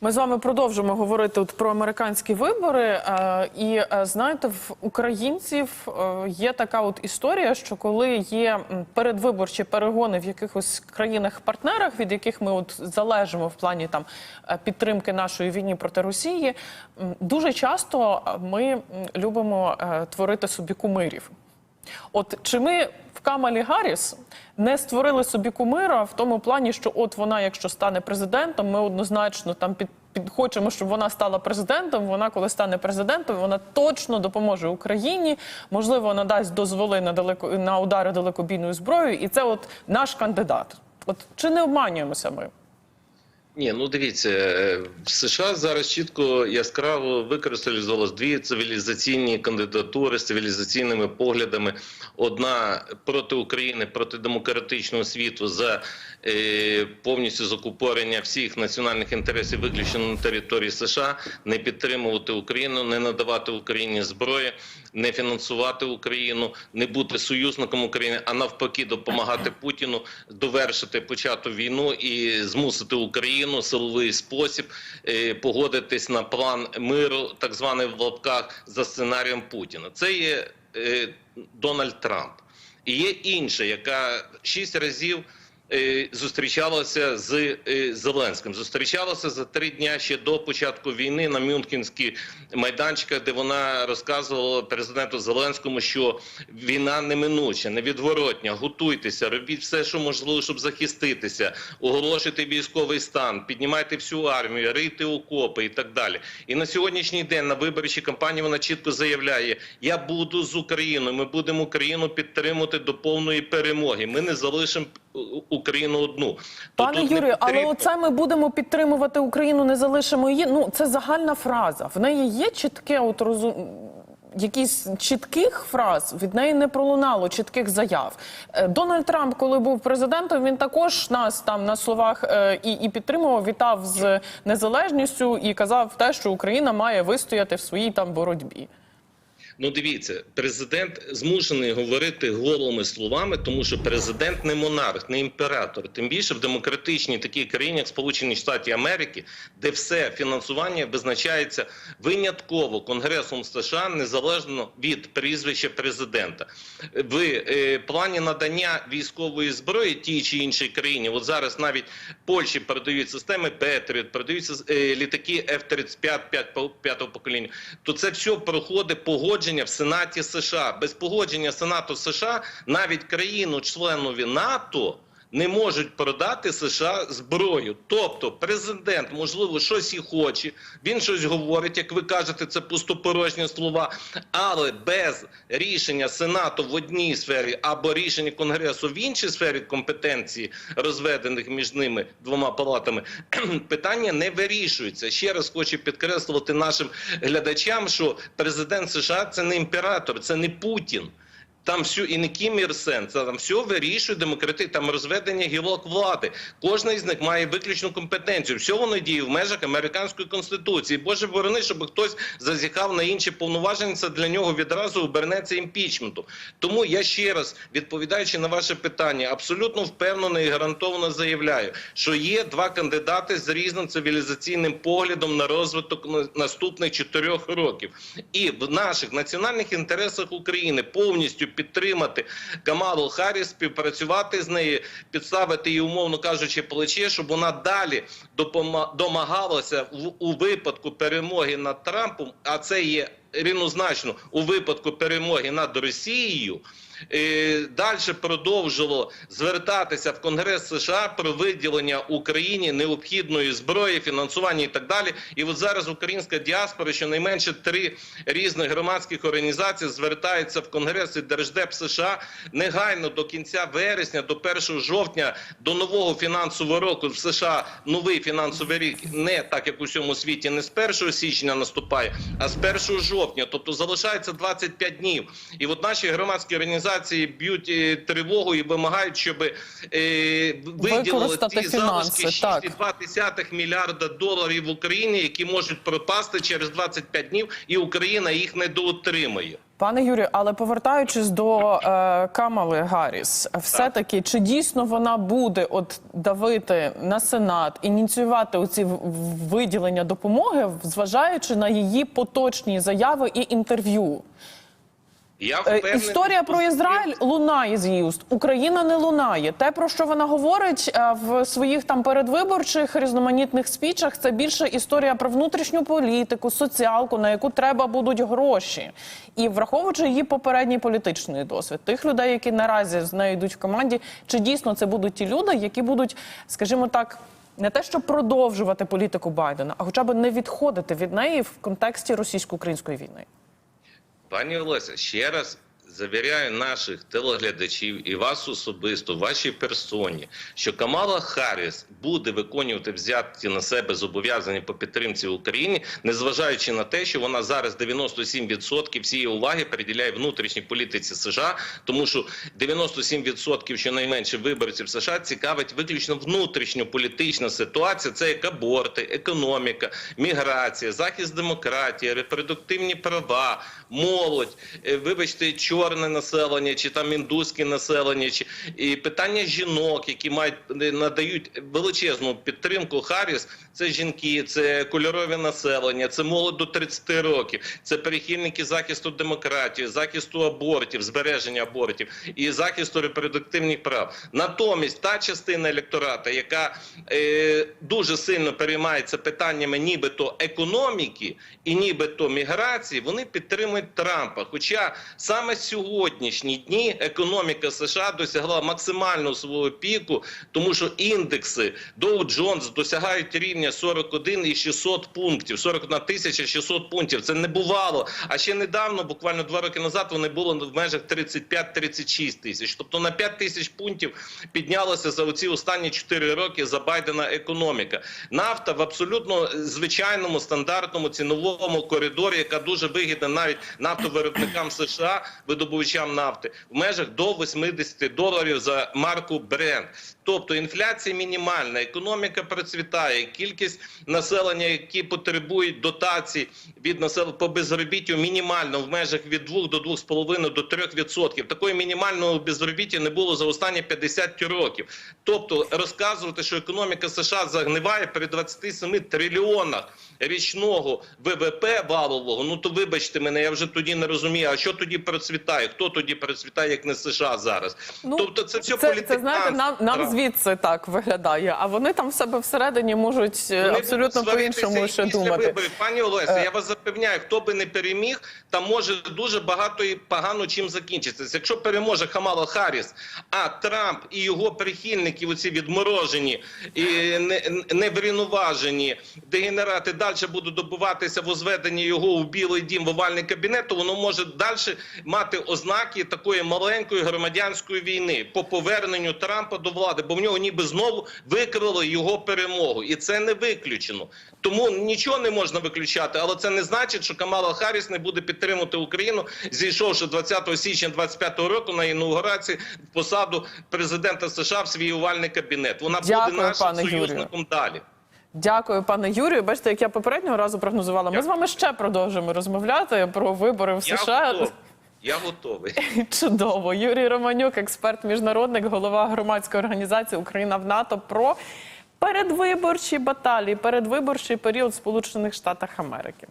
Ми з вами продовжимо говорити от про американські вибори. Е, і е, знаєте, в українців е, є така от історія, що коли є передвиборчі перегони в якихось країнах-партнерах, від яких ми от залежимо в плані там підтримки нашої війні проти Росії, дуже часто ми любимо творити собі кумирів. От чи ми в Камалі Гарріс не створили собі кумира в тому плані, що от вона, якщо стане президентом, ми однозначно там під, під хочемо, щоб вона стала президентом. Вона, коли стане президентом, вона точно допоможе Україні. Можливо, надасть дозволи на далеко на удари далекобійною зброєю, і це от наш кандидат. От чи не обманюємося ми? Ні, ну дивіться, е, в США зараз чітко яскраво використовувалось дві цивілізаційні кандидатури з цивілізаційними поглядами. Одна проти України, проти демократичного світу за е, повністю закупорення всіх національних інтересів, виключно на території США, не підтримувати Україну, не надавати Україні зброї, не фінансувати Україну, не бути союзником України, а навпаки, допомагати Путіну довершити почату війну і змусити Україну силовий спосіб е, погодитись на план миру, так званий в лапках, за сценарієм Путіна. Це є е, Дональд Трамп. І є інша, яка шість разів зустрічалася з е, Зеленським. Зустрічалася за три дня ще до початку війни на Мюнхенській майданчиках, де вона розказувала президенту Зеленському, що війна неминуча, невідворотня. Готуйтеся, робіть все, що можливо, щоб захиститися, оголошуйте військовий стан, піднімайте всю армію, рийте окопи і так далі. І на сьогоднішній день на виборчій кампанії вона чітко заявляє: я буду з Україною. Ми будемо Україну підтримувати до повної перемоги. Ми не залишимо Україну одну. То Пане Юрію, але оце ми будемо підтримувати Україну, не залишимо її. Ну це загальна фраза. В неї є чітке от розум... Якісь чітких фраз від неї не пролунало, чітких заяв. Е, Дональд Трамп, коли був президентом, він також нас там на словах е, і, і підтримував, вітав з незалежністю і казав те, що Україна має вистояти в своїй там боротьбі. Ну, дивіться, президент змушений говорити голими словами, тому що президент не монарх, не імператор. Тим більше в демократичній такій країні, як Сполучені Штати Америки, де все фінансування визначається винятково Конгресом США незалежно від прізвища президента. В е, плані надання військової зброї тій чи іншій країні, от зараз навіть Польщі передають системи Петріот, передаються е, літаки F-35 п'ят- п'ятого покоління, то це все проходить погодження в Сенаті США. Без погодження Сенату США навіть країну-членові НАТО не можуть продати США зброю. Тобто президент, можливо, щось і хоче, він щось говорить, як ви кажете, це пустопорожні слова, але без рішення Сенату в одній сфері або рішення Конгресу в іншій сфері компетенції, розведених між ними двома палатами, питання не вирішується. Ще раз хочу підкреслити нашим глядачам, що президент США це не імператор, це не Путін. Там все і не Кім Ір Сен, це там все вирішує демократи, там розведення гілок влади. Кожна із них має виключну компетенцію. Все воно діє в межах американської конституції. Боже борони, щоб хтось зазіхав на інші повноваження. Це для нього відразу обернеться імпічменту. Тому я ще раз відповідаючи на ваше питання, абсолютно впевнено і гарантовано заявляю, що є два кандидати з різним цивілізаційним поглядом на розвиток наступних чотирьох років. І в наших національних інтересах України повністю підтримати Камалу Харріс, співпрацювати з нею, підставити її, умовно кажучи, плече, щоб вона далі домагалася в, у випадку перемоги над Трампом, а це є рівнозначно у випадку перемоги над Росією. Далі продовжило звертатися в Конгрес США про виділення Україні необхідної зброї, фінансування і так далі. І от зараз українська діаспора, щонайменше три різних громадських організацій звертаються в Конгрес і Держдеп США негайно до кінця вересня, до 1 жовтня, до нового фінансового року в США новий фінансовий рік не так, як у всьому світі, не з 1 січня наступає, а з 1 жовтня. Тобто залишається 25 днів. І от наші громадські організації б'ють е, тривогу і вимагають, щоб е, виділили фінанси, залишки так. 6,2 мільярда доларів в Україні, які можуть пропасти через 25 днів, і Україна їх не доотримає. Пане Юрію, але повертаючись до е, Камали Гарріс, все-таки чи дійсно вона буде от давити на сенат, ініціювати оці виділення допомоги, зважаючи на її поточні заяви і інтерв'ю? Я Е, впевнений, Історія про Ізраїль лунає з її уст. Україна не лунає. Те, про що вона говорить е, в своїх там передвиборчих різноманітних спічах, це більше історія про внутрішню політику, соціалку, на яку треба будуть гроші. І враховуючи її попередній політичний досвід, тих людей, які наразі з нею йдуть в команді, чи дійсно це будуть ті люди, які будуть, скажімо так. Не те, щоб продовжувати політику Байдена, а хоча б не відходити від неї в контексті російсько-української війни. Пані Олеся, ще раз завіряю наших телеглядачів і вас особисто, вашій персоні, що Камала Харріс буде виконувати взяті на себе зобов'язання по підтримці Україні, незважаючи на те, що вона зараз 97% всієї уваги приділяє внутрішній політиці США, тому що 97% щонайменше виборців США цікавить виключно внутрішньополітична ситуація. Це як аборти, економіка, міграція, захист демократії, репродуктивні права, молодь, е, вибачте, чорне населення, чи там індуське населення, чи і питання жінок, які мають надають величезну підтримку Харріс. Це жінки, це кольорове населення, це молодь до 30 років, це перехильники захисту демократії, захисту абортів, збереження абортів і захисту репродуктивних прав. Натомість та частина електората, яка е, дуже сильно переймається питаннями нібито економіки і нібито міграції, вони підтримують Трампа. Хоча саме сьогоднішні дні економіка США досягла максимального свого піку, тому що індекси Dow Jones досягають рівня 41 і 600 пунктів, 41 тисяча 600 пунктів. Це не бувало. А ще недавно, буквально два роки назад, вони були в межах 35-36 тисяч. Тобто на 5 тисяч пунктів піднялася за оці останні 4 роки за Байдена економіка. Нафта в абсолютно звичайному стандартному ціновому коридорі, яка дуже вигідна навіть нафтовиробникам США, видобувачам нафти, в межах до 80 доларів за марку Brent. Тобто інфляція мінімальна, економіка процвітає, кількість населення, які потребують дотацій від населення по безробіттю, мінімальна в межах від 2 до 2,5 до 3%. Такої мінімального безробіття не було за останні 50 років. Тобто розказувати, що економіка США загниває при 27 трильйонах річного ВВП валового, ну то вибачте мене, я вже тоді не розумію, а що тоді процвітає? Хто тоді процвітає, як не США зараз? тобто це все Ну, це, це знаєте, нам, нам звідси так виглядає, а вони там в себе всередині можуть е, Вони абсолютно по-іншому ще думати. виборів. Пані Олеся, Е. я вас запевняю, хто би не переміг, там може дуже багато і погано чим закінчитися. Якщо переможе Хамала Харріс, а Трамп і його прихильники, оці відморожені і не, не врівноважені дегенерати далі будуть добуватися возведення його у Білий дім в овальний кабінет, то воно може далі мати ознаки такої маленької громадянської війни по поверненню Трампа до влади, бо в нього ніби знову викрили його перемогу, і це не виключено. Тому нічого не можна виключати, але це не значить, що Камала Харріс не буде підтримувати Україну, зійшовши 20 січня 25 року на інаугурації в посаду президента США в свій овальний кабінет. Вона Дякую, буде нашим пане Юрію. союзником далі. Дякую, пане Юрію. Бачите, як я попереднього разу прогнозувала. Ми з вами ще продовжимо розмовляти про вибори в Я США. готовий. Я готовий. Чудово. Юрій Романюк, експерт, міжнародник, голова громадської організації Україна в НАТО про передвиборчі баталії, передвиборчий період в Сполучених Штатах Америки.